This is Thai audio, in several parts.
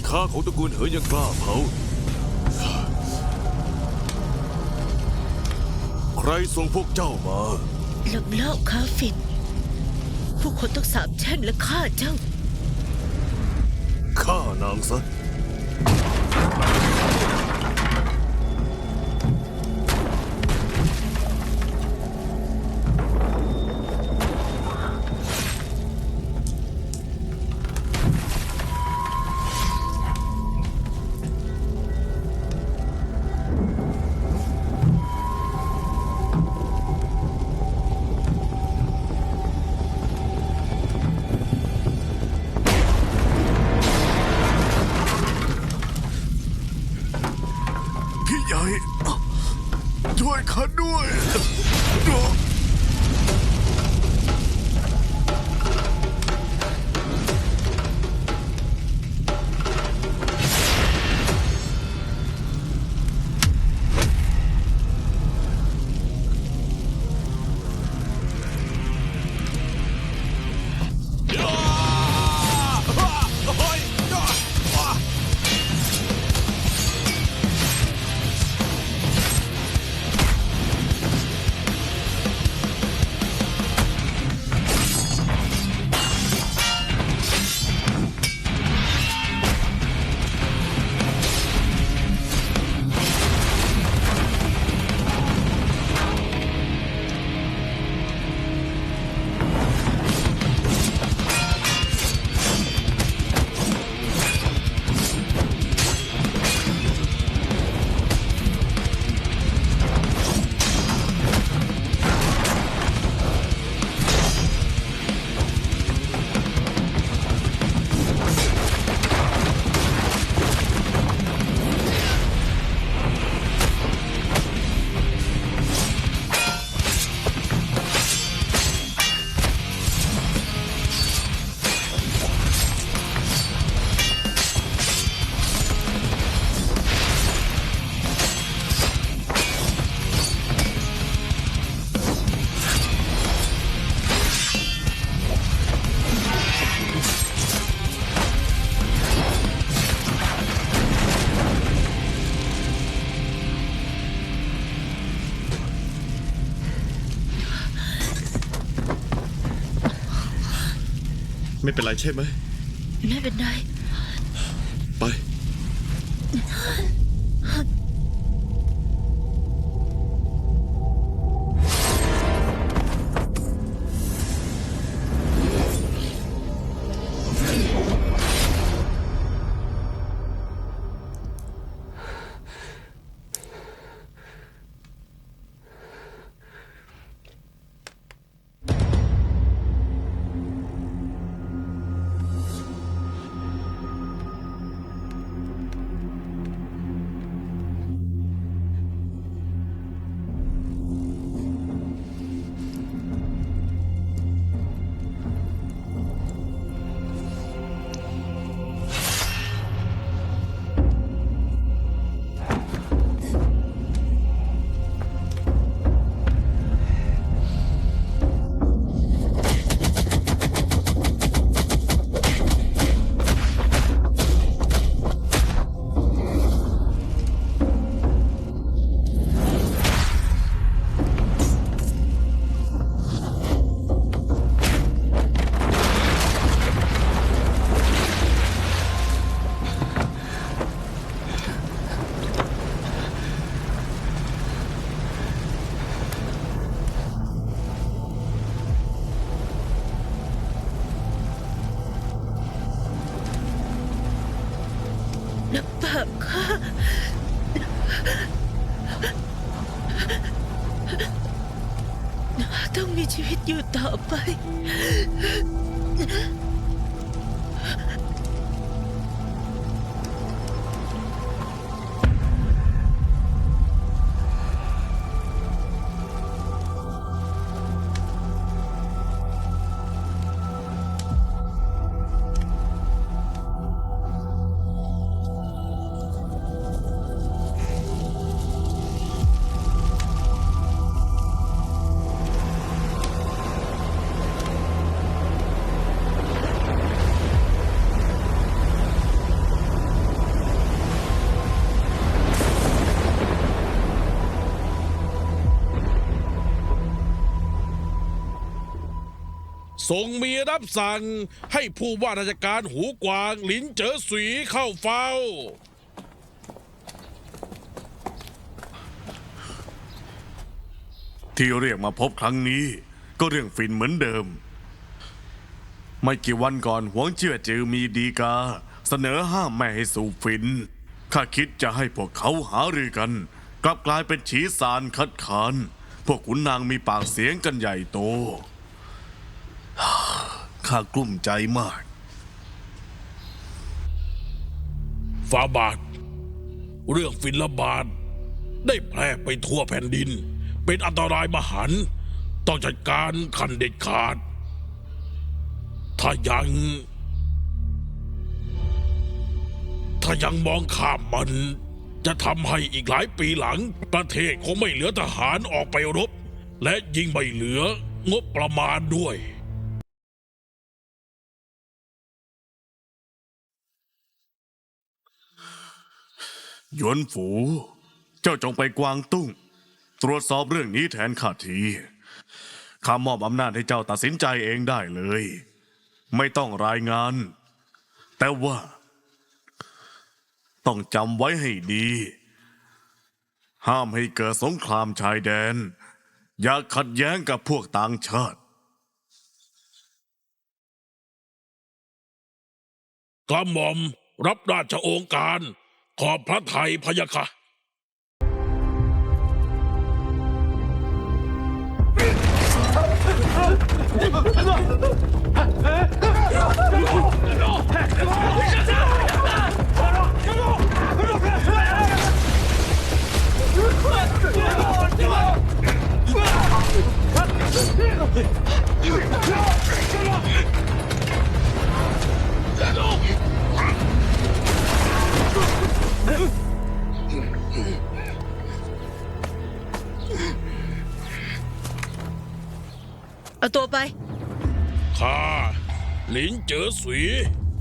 สินค้าของตระกูลเหยยังกล้าเผา ใครส่งพวกเจ้ามาหลบเล่าคาฟินผู้คนต้องสาบแช่งและฆ่าเจ้า ฆ่านางซะ ช่วยข้าด้วย ไม่เป็นไรใช่ไหมไม่เป็นไร ต้องมีชีวิตอยู่ต่อไป ทรงมีรับสั่ง ให้ผู้ว่าราชการหูกวางหลินเจ๋อสีเข้าเฝ้า ที่เรียกมาพบครั้งนี้ ก็เรื่องฟินเหมือนเดิม ไม่กี่วันก่อนหวงเจือจือมีดีกา เสนอห้ามแม่ให้สูบฟินข้าคิดจะให้พวกเขาหารือกัน กลับกลายเป็นฉีสารคัดค้านพวกขุนนางมีปากเสียงกันใหญ่โต ข้ากลุ้มใจมาก ฟาบาท เรื่องฟินระบาดได้แพร่ไปทั่วแผ่นดิน เป็นอันตรายมหันต์ต้องจัดการคันเด็ดขาด ถ้ายัง ถ้ายังมองข้ามมัน จะทำให้อีกหลายปีหลัง ประเทศคงไม่เหลือทหารออกไปรบ และยิ่งไม่เหลืองบประมาณด้วย หยวนฝู เจ้าจงไปกวางตุ้ง ตรวจสอบเรื่องนี้แทนข้าทีข้ามอบอำนาจให้เจ้าตัดสินใจเองได้เลย ไม่ต้องรายงาน แต่ว่า ต้องจำไว้ให้ดี ห้ามให้เกิดสงครามชายแดน อย่าขัดแย้งกับพวกต่างชาติกระหม่อมรับราชโองการ ขอบพระไทยพะยะค่ะเตัวไป ข้าหลินเจ๋อสวี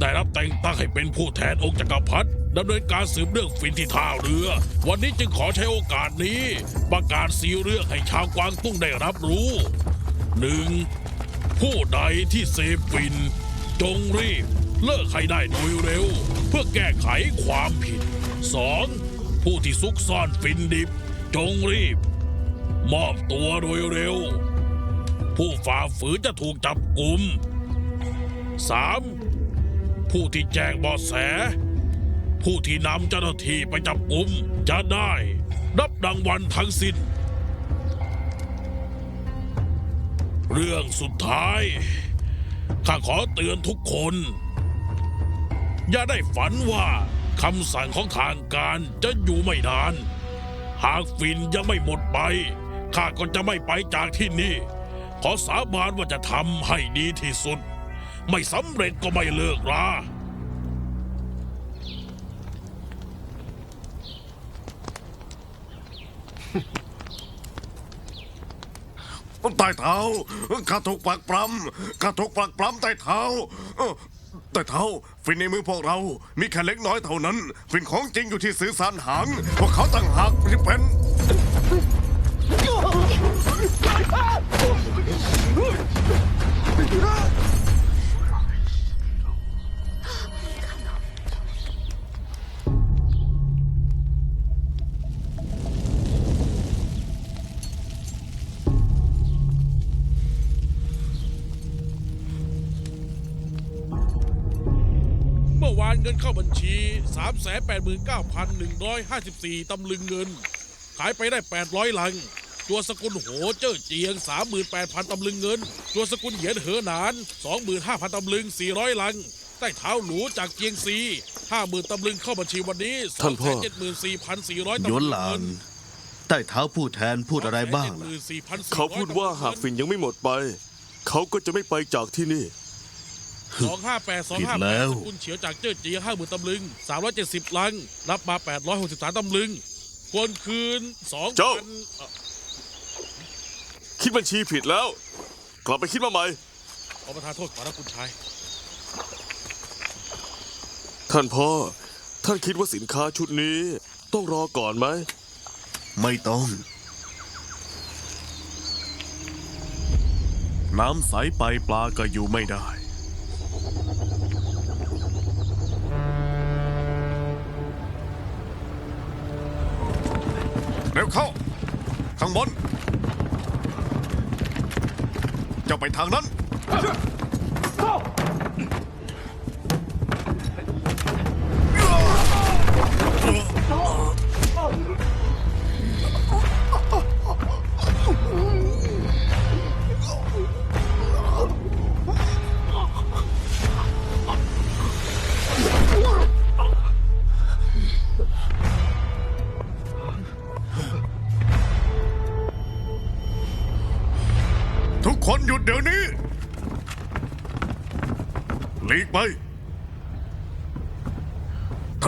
ได้รับแต่งตั้งให้เป็นผู้แทนองค์จักรพรรดิดำเนินการสืบเรื่องฟินที่ท่าเรือ วันนี้จึงขอใช้โอกาสนี้ ประกาศสีเรื่องให้ชาวกวางตุ้งได้รับรู้หนึ่งผู้ใดที่เสพฟิน จงรีบ เลิกให้ได้โดยเร็ว เพื่อแก้ไขความผิดสองผู้ที่ซุกซ่อนฟินดิบ จงรีบ มอบตัวโดยเร็ว ผู้ฝ่าฝืนจะถูกจับกลุ่ม 3. ผู้ที่แจ้งเบาะแส ผู้ที่นำเจ้าหน้าที่ไปจับกลุ่มจะได้รับรางวัลทั้งสิ้น เรื่องสุดท้าย ข้าขอเตือนทุกคน อย่าได้ฝันว่าคำสั่งของทางการจะอยู่ไม่นาน หากฟินยังไม่หมดไป ข้าก็จะไม่ไปจากที่นี่ ขอสาบานว่าจะทำให้ดีที่สุด ไม่สำเร็จก็ไม่เลิกราใต้เท้าข้าถูกปลักปล้ำข้าถูกปลักปล้ำใต้เท้าเอ้อใต้เท้าฟินในมือพวกเรา มีแค่เล็กน้อยเท่านั้น ฟินของจริงอยู่ที่สื่อสารหาง พวกเขาต่างหากที่เป็น นเงินเข้าบัญชี 389,154 ตำลึงเงิน ขายไปได้ 800 ลัง ตัวสกุลโหเจ้อเจียง 38,000 ตำลึงเงิน ตัวสกุลเหยียนเหอหนาน 25,000 ตำลึง 400 ลัง ใต้เท้าหลูจากเจียงซี50,000 ตำลึงเข้าบัญชีวันนี้ท่านพ่อ 274,400 ตำหยลึวนงหลาเงินนใต้เท้าผู้แทนพูดอะไรบ้างล่ะ274,400เขาพูดว่าหากฝิ่นยังไม่หมดไป เขาก็จะไม่ไปจากที่นี่ สองห้าแปดสองผิห้าดแปแล้ดวสกุลเฉียวจากเจ้อเจียห้าหมื่นตำลึงสามร้อยเจ็ดสิบลัง รับมาแปดร้อยหกสิบสามตำลึงควรคืนสองเจ้าพันเอ่อคิดบัญชีผิดแล้ว กลับไปคิดมาใหม่ ขอประทานโทษขอรับคุณชาย ท่านพ่อ ท่านคิดว่าสินค้าชุดนี้ ต้องรอก่อนไหม ไม่ต้อง น้ำใสไปปลาก็อยู่ไม่ได้ เร็วเข้า ข้างบน เจ้าไปทางนั้น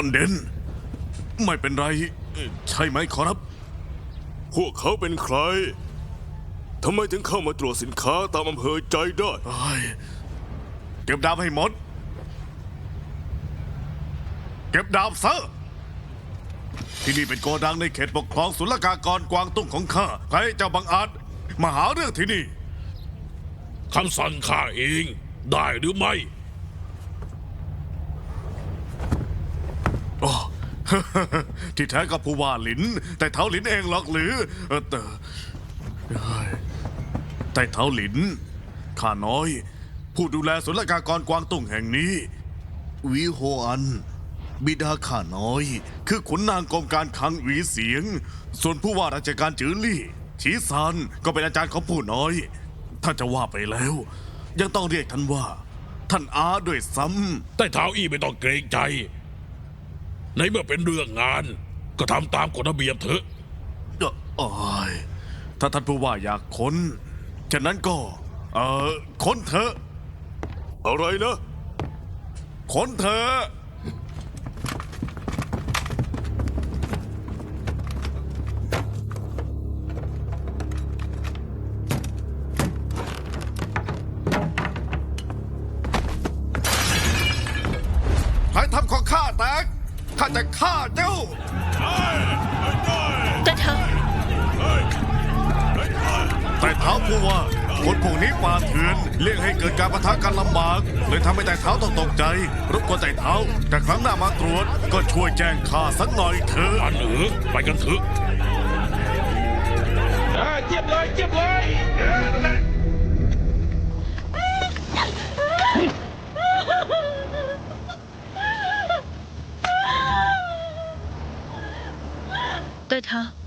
านเด่นไม่เป็นไรเอ่อใช่ไหมขอรับ พวกเขาเป็นใครทำไมถึงเข้ามาตรวจสินค้าตามอำเภอใจได้เฮ้ยเก็บดาบให้หมด เก็บดาบซะที่นี่เป็นโกดังในเขตปกครองศุลกากรกวางตุ้งของข้าใครเจ้าบังอาจมาหาเรื่องที่นี่คำสั่งข้าเองได้หรือไม่ อ๋อ ที่แท้ก็ผู้ว่าหลิน แต่เท้าหลินเองหรอกหรือเออแต่เฮ้ยแต่เท้าหลินข้าน้อย ผู้ดูแลศุลกากรกวางตุ้งแห่งนี้วิโฮอัน บิดาข้าน้อย คือขุนนางกรมการคังหวีเสียง ส่วนผู้ว่าราชการจือลี่ฉีซานก็เป็นอาจารย์ของผู้น้อย ถ้าจะว่าไปแล้ว ยังต้องเรียกท่านว่า ท่านอาด้วยซ้ำแต่เท้าอี้ไม่ต้องเกรงใจ ในเมื่อเป็นเรื่องงาน ก็ทำตามกฎระเบียบเถอะเอ่อโอ้ยถ้าท่านผู้ว่าอยากค้นฉะนั้นก็ เออค้นเถอะ อะไรนะค้นเถอะ ข้าจะฆ่าเจ้าแต่เท้าแต่เท้าผู้ว่าคนพวกนี้ป่าเถื่อนเลี่ยงให้เกิดการประทะกันลำบาก เลยทำให้แต่เท้าต้องตกใจรบกวนแต่เท้า แต่ครั้งหน้ามาตรวจก็ช่วยแจ้งข้าสักหน่อยเถอะอันเออไปกันเถอะเจ็บเลยเจ็บเลย เอ